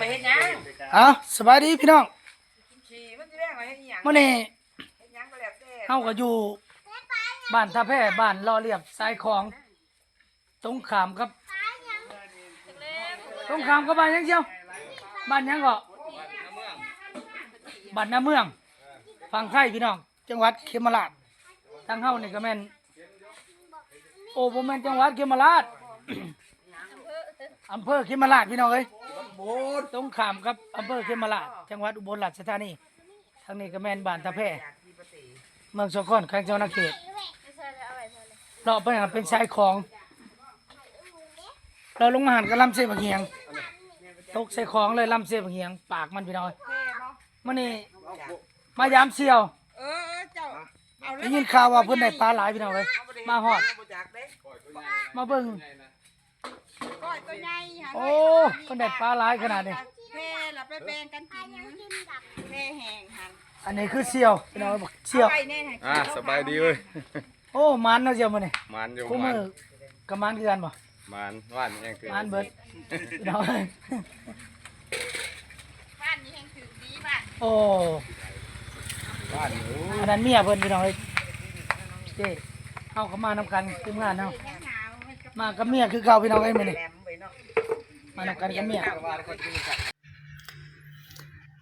ไปเฮ็ดหยังเอาสบายดีพี่น้องขี่มันสิแรงไปเฮ็ดหยังมื้อนี้เฮ็ดหยังก็แล้วแต่เฮาก็อยู่บ้านท่าแพบ้านล่อเรียบสายของตรงขามกับตรงขามกับบ้านหยังเชียวบ้านหยังก็บ้านนาเมืองฝั่งไทยพี่น้อง จังหวัดเขมราชทางเฮานี่ก็แม่นโอ้บ่แม่นจังหวัดเขมราชอำเภอเขมราชพี่น้องเอ้ย ตรงขามกับอำเภอเขมราชจังหวัดอุบลราชธานีทางนี้ก็แม่นบ้านท่าแพเมืองสกลแขวงเจ้านาเขตเราไปหาเป็นชายของ เราลงมาหันกับลำเสียบะเหียง ตกใส่ของเลยลำเสียบะเหียง ปากมันพี่น้อยแม่บ่มื่อนี้มายามเสียวเออเออเจ้าเอาได้ยินข่าวว่าเพิ่นได้ปลาหลายพี่น้องเลยมาฮอดบ่จักเด้มาเบิ่ง ก้อยตัวใหญ่หาโอ้เพิ่นได้ปลาหลายขนาดนี้ แพ่ละไปแบ่งกันกินแพ่แห้งหั่นอันนี้คือเสียวพี่น้องบอกเสียว อาไว้แน่ให้อ่าสบายดีเว้ยโอ้มันเนาะเสียวมื้อนี้มันอยู่คู่มัมืนอกับมันคือกันบ่มันว่านยังคือมันเบิดพี่น้องเอ้ยบ้านนี้แห่งถือดีบ้านโอ้ ว่านหนูอันนั้นเมียเพิ่นพี่น้องเอ้ยเจ้เฮาก็มานำกันทีมงานเฮาแห้งหนาว มากับเมียคือเก่าพี่น้องเอ้ยมื้อนี้แหลมไปเนาะมานำกันกับเมีย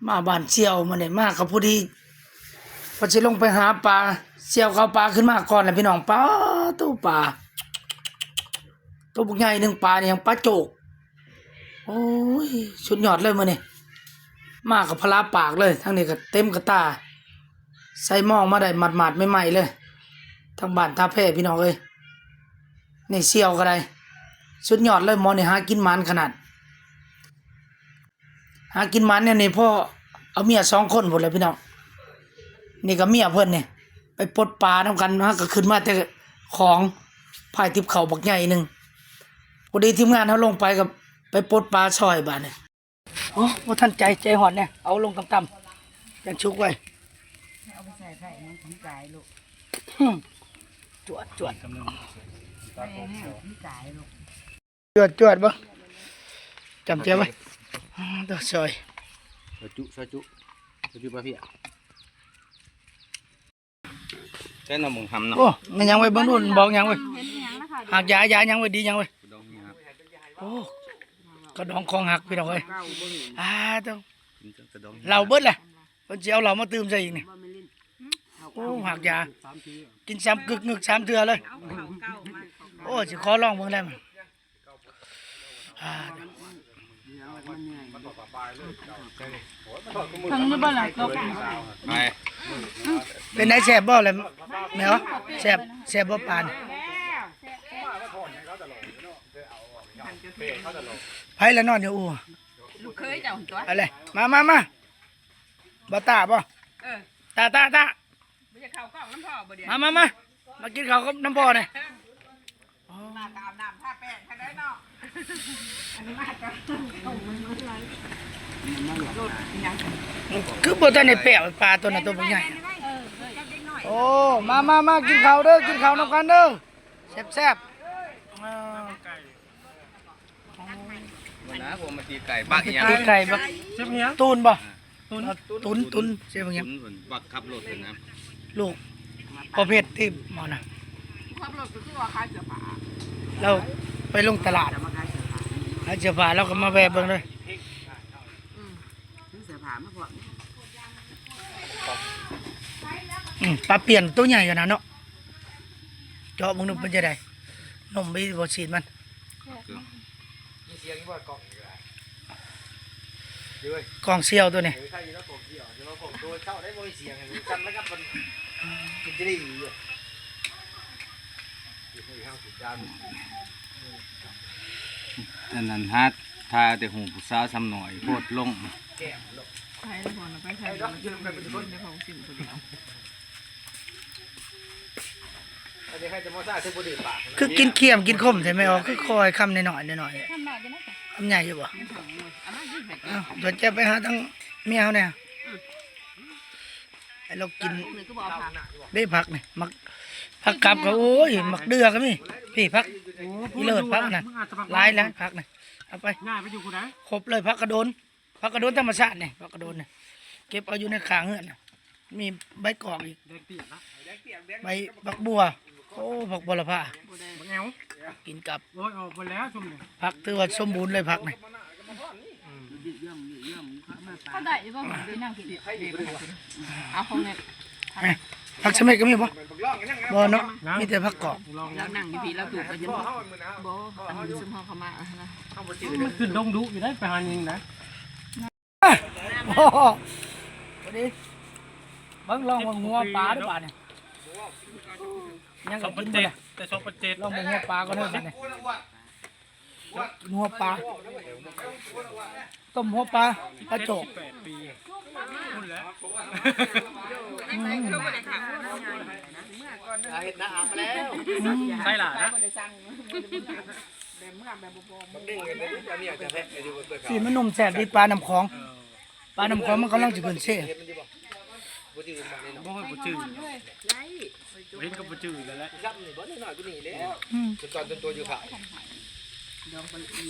มาบ้านเสี่ยวมื้อนี้มากับผู้ที่พอสิลงไปหาปลาเสี่ยวเขาปลาขึ้นมาก่อนแหละพี่น้องปลาตู้ปลาตัวบุกใหญ่หนึ่งปลาเนี่ยยังปลาโจกโอ้ยสุดยอดเลยมื้อนี้มากับพลาปากเลยทั้งนี้ก็เต็มกระตาใส่หมองมาได้หมาดๆใหม่ๆเลยทั้งบ้านท่าแพร่พี่น้องเอ้ย นี่เสี่ยวก็ได้สุดยอดเลยหมอนี่หากินมันขนาด หากินมันเนี่ยนี่พ่อเอาเมียสองคนหมดเลยพี่น้องนี่ก็เมียเพิ่นเนี่ยไปปลดปลาทำกันฮะก็ขึ้นมาแต่ของพายทิพเขาบักใหญ่หนึ่งพอดีทีมงานเขาลงไปกับไปปลดปลาซอยบ้านเนี่ยโอ้ว่าท่านใจใจหอนเนี่ยเอาลงต่ำๆยังชุกไว้เอาไปใส่ไข่มันถึงกายลูกหึ่มจวดจวดแม่แห้งถึงกายลูก จวดจวดบ่จำเจ้าไว้อืมตัวซอยซอยจุซอยจุซอยจุปลาเพียแค่น้ำมึงทำเนาะโอ้มันยังไว้เบางนู่นบอกยังไว้หากยายายังไว้ดียังไว้ดองนี่ครับโอ้กระดองคองหักพี่น้องเอ้ยเก้าบ่เห็นอ่าต้องกินกระดองเราเบิดแหละเพิ่นสิเอาเรามาตื่มใส่อีกนี่โอ้หักยากินซ้ำกึกงึกสามเทื่อเลย เอาเขาเก้ามาเขาโอ้สิขอลองเบิ่งได้มั้ยอ่าทางนี้บ้านหลังก็ไปเป็นไดแซ่บบ่เลยแมวแซ่บแซ่บบ่ปานไผละนอนอยู่อู่ลูกเคยเจ้าตัวเอาเลยมามามาบ่ตาบ่เออตาตาตาไม่จะเข้ากล้องน้ำพ่อบ่เดี๋ยวมามามามากินข้าวกับน้ำพ่อหน่อย คือบ่ทันได้แปะปลาตัวน่ะตัวบ่ใหญ่โอ้มามามากินข้าวเด้อกินข้าวนำกันเด้อแซ่บแซ่บๆอ่าวันนะผมมาตีไก่บักอีหยังตีไก่บักตูนบ่ตูนตุนตุนเสียบางอย่างบักขับรถเลยนะลูกประเภทที่หมอน่ะขับรถคือว่าขายเสื้อผ้าเรา ไปลงตลาดจะมาขายเสื้อผ้าหาเสื้อผ้าเราก็มาแวะเบิ่งเลยซื้อเสื้อผ้ามาพวกอืมปลาเปลี่ยนตัวใหญ่อยู่นะเนาะเจาะมึงนึกเป็นจะได้นมไม่บ่ฉีดมันกองเซียวตัวนี้อันนั้น อันนั้นฮัททาแต่หูผู้สาวซ้ำหน่อยโคตรลงใช้ทุกคนไปใช้มันจะเป็นคนในของสิ่งคนเดียวคือกินเคี่ยมกินคมใช่ไหมอ๋อคือคอยคำหน่อยหน่อยทำหน่อยคำใหญ่อยู่บ่อามายืดให้อ้าวเดี๋ยวจะไปหาทั้งเมียเขาเนี่ยให้เรากินได้ผักเนี่ยมัก ผักกับก็โอ้ยมักเดือก็มีพี่ผักอีเลิศผักน่ะหลายแล้วผักน่ะเอาไปง่ายไปอยู่กูนะครบเลยผักกระโดนผักกระโดนธรรมชาตินี่ผักกระโดนนี่เก็บเอาอยู่ในขางเฮือนน่ะมีใบกอกอีกแดงเปียกนะใบบักบัวโอ้ผักบัวละผ้าบักแอวกินกับโอ้ยออกไปแล้วชุ่มเนี่ยผักถือว่าสมบูรณ์เลยผักนี่เขาได้บ่ไปนั่งกินเอาของเนี่ยเอ้ย ผักชะเม็ดก็มีบ่บ่เนาะมีแต่ผักกอกลองเรานั่งอยู่พี่เราถูกไปยังบ่บ่อันนี้ซุมเฮาเข้ามาอะนะมันขึ้นลงดุอยู่ได้ไปหายิงนะโอ้โหพอดีเบิ่งลองเบิ่งหัวปลาด้วยป่าเนี่ยยังสก็องพักินนเจ็บ่ดล่ะแต่สองพันเจ็ดลองเบิ่งหัวปลาก็ได้ป่ะเนี่ยกินหัวปลาต้มหัวปลาปลาโจก แปดปีพูดแล้วอืมใช่หล่ะนะสีมันนุ่มแสบดีปลาน้ำของปลาน้ำของมันกำลังจะขึ้นเช่บ่ให้บ่จืดเห็นก็บ่จืดแล้วแหละอืม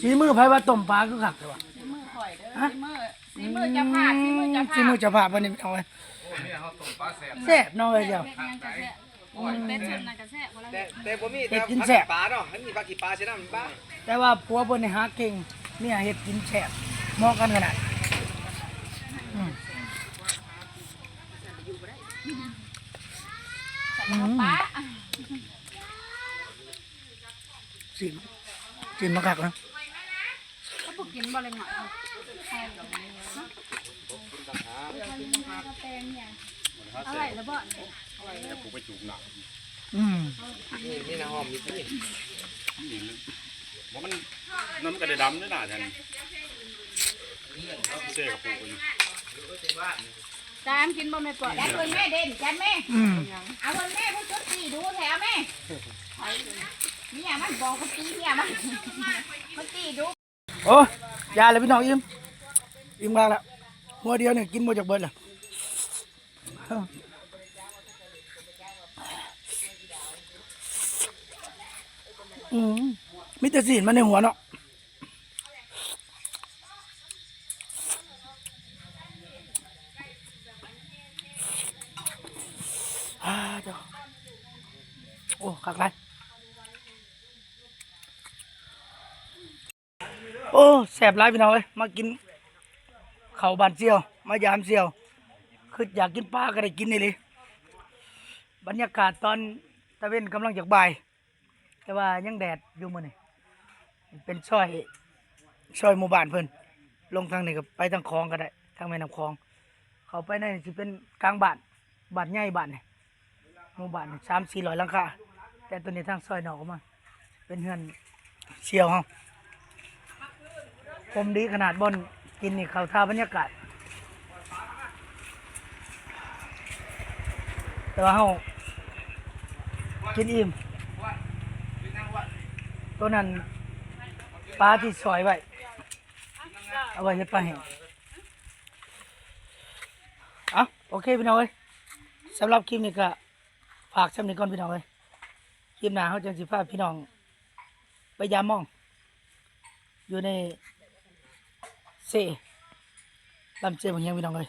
สีมือไผว่าต้มปลาคือคักแต่ว่ามือข่อยเด้อมือสีมือจะพาดสีมือจะสีพามือดจะพาไปนี่เอาไว้แซ่บเนาะเอ้ยเจ้าเป็ดยังจะแซ่บ เป็ดชนน่ะก็แซ่บบ่แล้วแต่แต่ผมมีเฮ็ดกินผัแซ่บปลาเนาะมันมีผักขี้ปลาใช่ไหมมันบ้าแต่ว่าผัวเพิ่นนี่หาเก่งเนี่ยเฮ็ดกินแซ่บเหมาะกันขนาดอืมป้าสิสิมาคักนะเขาบ่กินบ่เลยหน่อยอะไรแล้วบ่ อืมนี่นี่นะหอมอยู่ที่นี่ว่ามันน้ำกระเดดำด้วยนะท่านเซ่กับปูกันจามกินบ่แม่ปอดแล้วเพิ่นแม่เด่นจันแม่อืมเอาเพิ่นแม่ผู้ชุดสีดูแถวแม่เนี่ยมันบอกว่าตีเนี่ยมันมันตีดูโอ้ยาเลยพี่น้องอิ่มอิ่มมากแล้วหัวเดียวเนี่ยกินหมดจากเบิดแล้ว อืมมีแต่สีนมันในหัวเนาะอ่าเดี๋ยวโอ้คักไรโอ้แสบร้ายพี่น้องเอ้ยมากินเข้าบานเซียว มายามเซียว คืออยากกินปลาก็ได้กินนี่เลย บรรยากาศตอนตะเวนกำลังจากบ่าย แต่ว่ายังแดดอยู่มื้อนี่เป็นซอยซอยหมู่บ้านเพิ่นลงทางนี้ก็ไปทางคลองก็ได้ทางแม่น้ำคลอง เขาไปในนสิเป็นกลางบ้านบ้านใหญ่บ้านนี่หมู่บ้านสามสี่ร้อยหลังคาแต่ตัวนี้ทางซอยนอกออกมา เป็นเฮือนเชียวเฮาผมดีขนาดบนกินนี่เขาท่าบรรยากาศ แต่ว่าเฮากินอิ่ม ตัวนั้นปลาที่ซอยไว้เอาไว้เฮ็ดปลาแห้งเอาโอเคพี่น้องเอ้ยสำหรับคลิปนี้ก็ฝากสำนึกก่อนพี่น้องเอ้ยคลิปหน้าเขาจะสิพาพี่น้อง ไปยามมอง อยู่ในเซ่ลำเจียางเฮียงพี่น้องเลย